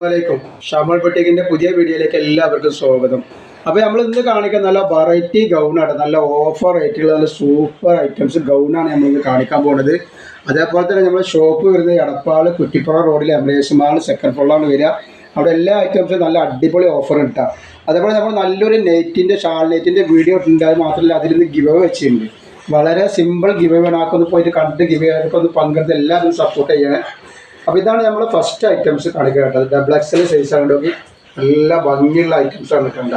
അസ്സലാമലൈക്കും ഷാമൽ ബട്ടിക്കിന്റെ പുതിയ വീഡിയോയിലേക്ക് എല്ലാവർക്കും സ്വാഗതം. അപ്പോൾ നമ്മൾ ഇന്ന് കാണിക്കാൻ നല്ല വെറൈറ്റി ഗൗണാണ് നല്ല ഓഫർ റേറ്റിലുള്ള നല്ല സൂപ്പർ ഐറ്റംസ് ഗൗണാണ് നമ്മൾ ഇന്ന് കാണിക്കാൻ പോകുന്നത് അതേപോലെ തന്നെ നമ്മുടെ ഷോപ്പ് വരുന്നത് എടപ്പാൾ കുറ്റിപ്പുറ റോഡിൽ എംബ്രേസുമാണ് സെക്കൻഡ് ഫ്ലോറിലാണ് വരിക. അവിടെ എല്ലാ ഐറ്റംസും നല്ല അടിപൊളി ഓഫർ കിട്ടാം അതേപോലെ നമ്മൾ നല്ലൊരു നെറ്റിന്റെ ഷാൾ നെറ്റിന്റെ വീഡിയോ ഇട്ടുണ്ട് അത് മാത്രമല്ല അതിൽ നിന്ന് ഗിവ് വെച്ചിട്ടുണ്ട്. വളരെ സിമ്പിൾ ഗിവ് ആക്കൊന്ന് പോയിട്ട് കണ്ട് ഗിവ് ഒന്ന് പങ്കെടുത്ത് എല്ലാവരും സപ്പോർട്ട് ചെയ്യണേ. അപ്പോൾ ഇതാണ് നമ്മൾ ഫസ്റ്റ് ഐറ്റംസ് കാണിക്കുക ഡബിൾ എക്സൽ സൈസ് ആണെങ്കിൽ നല്ല ഭംഗിയുള്ള ആണ് കണ്ട?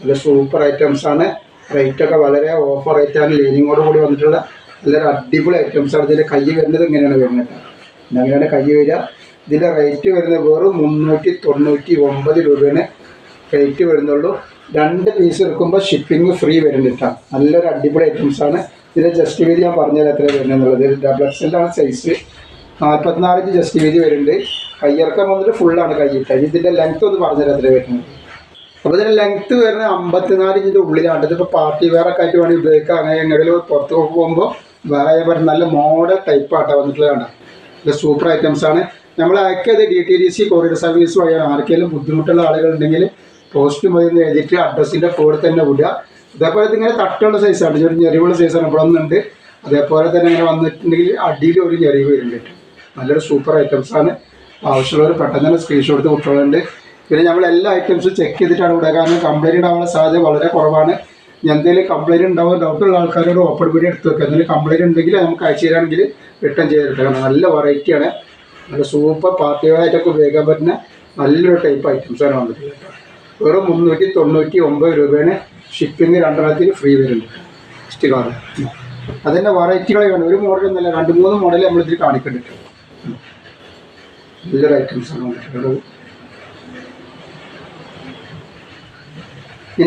നല്ല സൂപ്പർ ഐറ്റംസ് ആണ്. റേറ്റ് ഒക്കെ വളരെ ഓഫർ റേറ്റ് ആണ്. ലീനിങ്ങോട് കൂടി വന്നിട്ടുള്ള നല്ലൊരു അടിപൊളി ഐറ്റംസ് ആണ്. ഇതിന്റെ കൈ വരുന്നത് ഇങ്ങനെയാണ് വരുന്നത്. അങ്ങനെയാണ് കൈ വരിക. ഇതിന്റെ റേറ്റ് വരുന്നത് വെറും മുന്നൂറ്റി തൊണ്ണൂറ്റി ഒമ്പത് രൂപയാണ് റേറ്റ് വരുന്നുള്ളൂ. രണ്ട് പീസ് എടുക്കുമ്പോൾ ഷിപ്പിംഗ് ഫ്രീ വരുന്നുണ്ട് നല്ലൊരു അടിപൊളി ഐറ്റംസ് ആണ്. ഇതിന്റെ ജസ്റ്റ് വീതി ഞാൻ പറഞ്ഞുതരാം എത്ര വരുന്നത് ഡബിൾ എക്സലാണ് സൈസ് നാൽപ്പത്തിനാല് ഇഞ്ച് ജസ്റ്റ് വീതി വരുന്നുണ്ട്. കയ്യിറക്കം വന്നിട്ട് ഫുള്ളാണ് കൈയിട്ട ഇതിന്റെ ലെങ്ത് ഒന്ന് പറഞ്ഞുതരാം എത്ര വരുന്നത് അപ്പോൾ ഇതിന്റെ ലെങ്ത്ത് വരുന്നത് അമ്പത്തിനാല് ഇഞ്ചിന്റെ ഉള്ളിലാണ്. ഇതിപ്പോൾ പാർട്ടി വേറെ ആയിട്ട് വേണമെങ്കിൽ ഉപയോഗിക്കാം. അങ്ങനെ എങ്ങനെയും പുറത്ത് പോകുമ്പോൾ വേറെ പറഞ്ഞ നല്ല മോഡൽ ടൈപ്പ് ആട്ടോ വന്നിട്ടുള്ളതാണ് ഇത് സൂപ്പർ ഐറ്റംസ് ആണ്. നമ്മൾ അയക്കിയത് D T D C courier service വഴിയാണ്. ആർക്കെങ്കിലും ബുദ്ധിമുട്ടുള്ള ആളുകളുണ്ടെങ്കിൽ പോസ്റ്റ് മതി എന്ന് എഴുതിയിട്ട് അഡ്രസ്സിന്റെ കൂടെ തന്നെ വിടുക. അതേപോലെ തന്നെ തട്ടുള്ള സൈസാണ് ചെറിയ ഞെറിവുള്ള സൈസാണ് ഇവിടെ ഒന്നുണ്ട്. അതേപോലെ തന്നെ ഇങ്ങനെ വന്നിട്ടുണ്ടെങ്കിൽ അടിയിൽ ഒരു ഞെറിവ് വരുന്നുണ്ട്. നല്ലൊരു സൂപ്പർ ഐറ്റംസ് ആണ് ആവശ്യമുള്ളവർ പെട്ടെന്ന് തന്നെ സ്ക്രീൻഷോട്ട് എടുത്ത് കുട്ടികളുണ്ട് പിന്നെ നമ്മൾ എല്ലാ ഐറ്റംസും ചെക്ക് ചെയ്തിട്ടാണ് ഇവിടെ. കാരണം കംപ്ലൈന്റ് ഉണ്ടാവാനുള്ള സാധ്യത വളരെ കുറവാണ്. എന്തെങ്കിലും കംപ്ലൈന്റ് ഉണ്ടാവും ഡൗട്ടുള്ള ആൾക്കാരോട് ഓപ്പൺ വീഡിയോ എടുത്ത് വെക്കുക എന്തെങ്കിലും കംപ്ലൈന്റ് ഉണ്ടെങ്കിൽ നമുക്ക് അയച്ചു തരാണെങ്കിൽ റിട്ടേൺ ചെയ്തെടുക്കണം നല്ല വെറൈറ്റിയാണ് നല്ല സൂപ്പർ പാർട്ടികളായിട്ടൊക്കെ ഉപയോഗിക്കാൻ പറ്റുന്ന നല്ലൊരു ടൈപ്പ് ഐറ്റംസ് ആണ് വന്നിട്ടുള്ളത്. വെറും മുന്നൂറ്റി തൊണ്ണൂറ്റി ഒമ്പത് രൂപയാണ്. ഷിപ്പിംഗ് രണ്ടെണ്ണത്തിന് ഫ്രീ വരുന്നുണ്ട് സ്റ്റിക്കർ അതിന്റെ വെറൈറ്റികളെ വേണം. ഒരു മോഡൽ രണ്ട് മൂന്ന് മോഡൽ നമ്മളിതിൽ കാണിക്കുന്നുണ്ട്. നല്ലൊരു ഐറ്റംസാണ് വന്നിട്ടുള്ളത്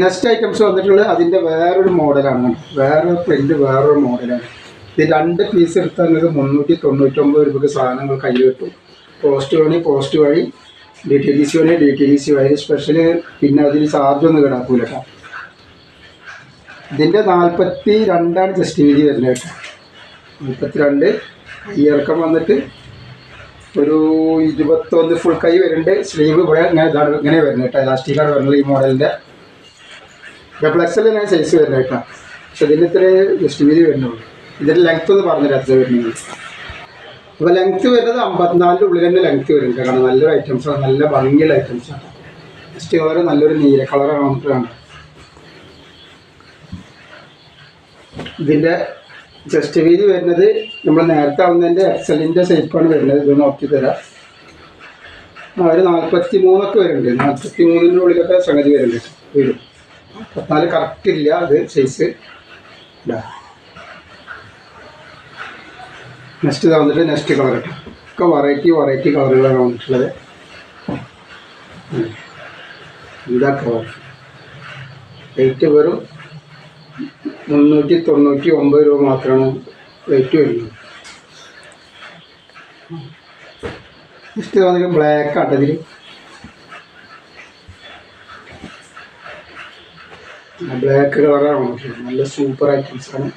നെക്സ്റ്റ് ഐറ്റംസ് വന്നിട്ടുള്ളത് അതിന്റെ വേറൊരു മോഡലാണ്. വേറൊരു പ്രിന്റ് വേറൊരു മോഡലാണ്. ഇത് രണ്ട് പീസ് എടുത്താൽ നിങ്ങൾക്ക് മുന്നൂറ്റി തൊണ്ണൂറ്റൊമ്പത് രൂപയ്ക്ക് സാധനങ്ങൾ കയ്യിൽ കിട്ടും. പോസ്റ്റ് വഴി പോസ്റ്റ് വഴി ഡി ടി ഡി സി വഴി ഡി ടി ഡി സി വഴി സ്പെഷ്യൽ പിന്നെ അതിന് ചാർജ് ഒന്നും കിടക്കൂല കേട്ടോ. ഇതിന്റെ നാൽപ്പത്തി രണ്ടാണ് ജസ്റ്റ് വീതി വരുന്നത് കേട്ടോ. നാൽപ്പത്തി രണ്ട് ഇറക്കം വന്നിട്ട് ഒരു ഇരുപത്തൊന്ന് ഫുൾ കൈ വരുന്നുണ്ട് സ്ലീവ് ഇവിടെ ഇങ്ങനെ ഇതാണ് ഇങ്ങനെ വരുന്നത് കേട്ടോ. ഇലാസ്റ്റിക്കാണ് വരുന്നത് ഈ മോഡലിന്റെ എക്സൽ ഞാൻ സൈസ് വരുന്നത് കേട്ടോ. പക്ഷെ ഇതിന്റെ ഇത്ര ജസ്റ്റ് വരുന്നുള്ളൂ. ഇതിന്റെ ലെങ്ത് ഒന്ന് പറഞ്ഞുതരാം എത്ര വരുന്നത് അപ്പോൾ ലെങ്ത് വരുന്നത് അമ്പത്തിനാലിന്റെ ഉള്ളിൽ തന്നെ ലെങ്ത് വരുന്നുണ്ട് കാരണം നല്ലൊരു ഐറ്റംസാണ് നല്ല ഭംഗിയുള്ള ഐറ്റംസാണ് ജസ്റ്റ് കളർ നല്ലൊരു നീല കളറാണ് നമുക്ക് കാണാം ഇതിന്റെ ജസ്റ്റ് വീതി വരുന്നത് നമ്മൾ നേരത്തെ ആവുന്നതിന്റെ എക്സലിന്റെ സൈപ്പാണ് വരുന്നത്. ഇത് നോക്കി തരാം. ആ ഒരു നാൽപ്പത്തി മൂന്നൊക്കെ വരുന്നുണ്ട്. നാൽപ്പത്തി മൂന്നിന്റെ ഉള്ളിലൊക്കെ സംഗതി വരുന്നുണ്ട്. വരും നാൽപ്പത്തിനാല് കറക്റ്റ് ഇല്ല അത് സൈസ് നെക്സ്റ്റ് ഇത് വന്നിട്ട് നെക്സ്റ്റ് കളർ കേട്ടോ. ഒക്കെ വെറൈറ്റി വെറൈറ്റി കളറുകളാണ് വന്നിട്ടുള്ളത്. എന്താ കളർ റേറ്റ് വെറും മുന്നൂറ്റി തൊണ്ണൂറ്റി ഒമ്പത് രൂപ മാത്രമാണ് റേറ്റ് വരുന്നത്. ഇഷ്ടം ബ്ലാക്ക് ആട്ടതിൽ ബ്ലാക്ക് കളറാണ് നല്ല സൂപ്പർ ഐറ്റംസ് ആണ്.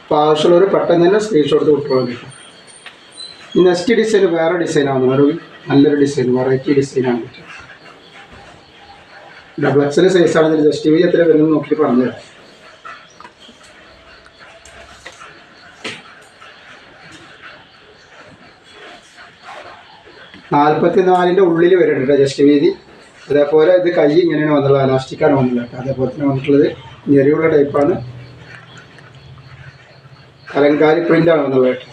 അപ്പോൾ ആവശ്യമുള്ളവർ പെട്ടെന്ന് തന്നെ സ്ക്രീൻഷോട്ട് കൊടുത്തോളാം കിട്ടും നെക്സ്റ്റ് ഡിസൈൻ വേറെ ഡിസൈനാണ് ഒരു നല്ലൊരു ഡിസൈൻ വെറൈറ്റി ഡിസൈനാണ് ഡബിൾ എക്സൽ സൈസ് ആണ് ജസ്റ്റ് ടി വി എത്ര വരുന്നത് നോക്കി പറഞ്ഞു തരാം. നാൽപ്പത്തി നാലിന്റെ ഉള്ളിൽ വരുന്നുണ്ട് ജസ്റ്റ് വീതി. അതേപോലെ ഇത് കൈ ഇങ്ങനെയാണ് വന്നുള്ളത് അലാസ്റ്റിക്കാണ് വന്നുള്ളത് കേട്ടോ. അതേപോലെ തന്നെ വന്നിട്ടുള്ളത് ഞെരിയുള്ള ടൈപ്പാണ് കലങ്കാരി പ്രിന്റാണ് വന്നുള്ളത് കേട്ടോ.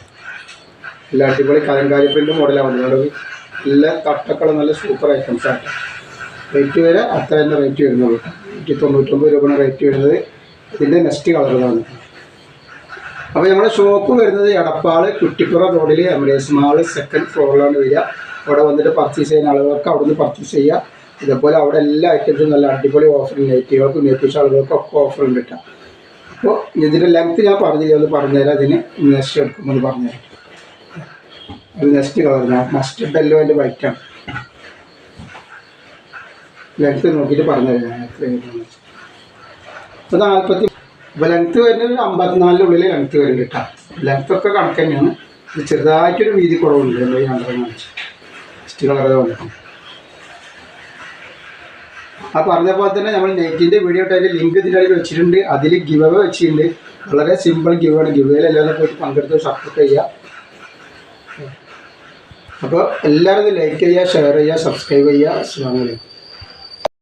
എല്ലാ അടിപൊളി കലങ്കാരി പ്രിന്റ് മോഡലാണ് വന്നുള്ളത് നല്ല തട്ടക്കളും നല്ല സൂപ്പർ ഐറ്റംസ് ആണ് റേറ്റ് വരെ അത്ര തന്നെ റേറ്റ് വരുന്നുള്ളൂ. നൂറ്റി തൊണ്ണൂറ്റൊമ്പത് രൂപയാണ് റേറ്റ് വരുന്നത്. ഇതിന്റെ നെക്സ്റ്റ് കളറുകളാണ് അപ്പോൾ നമ്മുടെ ഷോപ്പ് വരുന്നത് എടപ്പാൾ കുറ്റിപ്പുറ റോഡിൽ എമറേസ് മാൾ സെക്കൻഡ് ഫ്ലോറിലാണ് വരിക. അവിടെ വന്നിട്ട് പർച്ചേസ് ചെയ്യുന്ന ആളുകൾക്ക് അവിടെ നിന്ന് പർച്ചേസ് ചെയ്യുക. ഇതേപോലെ അവിടെ എല്ലാ ഐറ്റംസും നല്ല അടിപൊളി ഓഫർ നെറ്റുകൾക്കും നെറ്റിച്ച ആളുകൾക്കും ഒക്കെ ഓഫർ കിട്ടാം. അപ്പോൾ ഇതിന്റെ ലെങ്ത് ഞാൻ പറഞ്ഞില്ല? ഒന്ന് പറഞ്ഞുതരാം അതിന്. നെക്സ്റ്റ് എടുക്കുമ്പോൾ ഒന്ന് പറഞ്ഞുതരാം. നെക്സ്റ്റ് കളർ മസ്റ്റർഡ് എല്ലോ എന്റെ വൈറ്റാണ് ലെങ്ത് നോക്കിയിട്ട് പറഞ്ഞുതരാം. ഞാൻ എത്രയാണ് അപ്പോൾ നാൽപ്പത്തി അപ്പോൾ ലെങ്ത് വരുന്നത് ഒരു അമ്പത്തിനാലിന്റെ ഉള്ളിൽ ലെങ്ത് വരും കേട്ടോ. ലെങ്ത് ഒക്കെ കണക്ക് തന്നെയാണ്. ചെറുതായിട്ടൊരു വീതി കുറവുണ്ട്. ഈ ഞാൻ കാണിച്ചു. ഫസ്റ്റ് കളറ് വന്നിട്ട് ആ പറഞ്ഞ പോലെ തന്നെ നമ്മൾ നെറ്റിന്റെ വീഡിയോ അതിന്റെ ലിങ്ക് ഇതിന്റെ വെച്ചിട്ടുണ്ട്. അതിൽ ഗിവ് അവ വെച്ചിട്ടുണ്ട്. വളരെ സിമ്പിൾ ഗിവ് ആണ്. ഗിവ് എല്ലാവരും പോയിട്ട് പങ്കെടുത്ത് സപ്പോർട്ട് ചെയ്യുക. അപ്പോൾ എല്ലാവരും ലൈക്ക് ചെയ്യുക ഷെയർ ചെയ്യുക സബ്സ്ക്രൈബ് ചെയ്യുക. അസ്സാം വലൈക്കും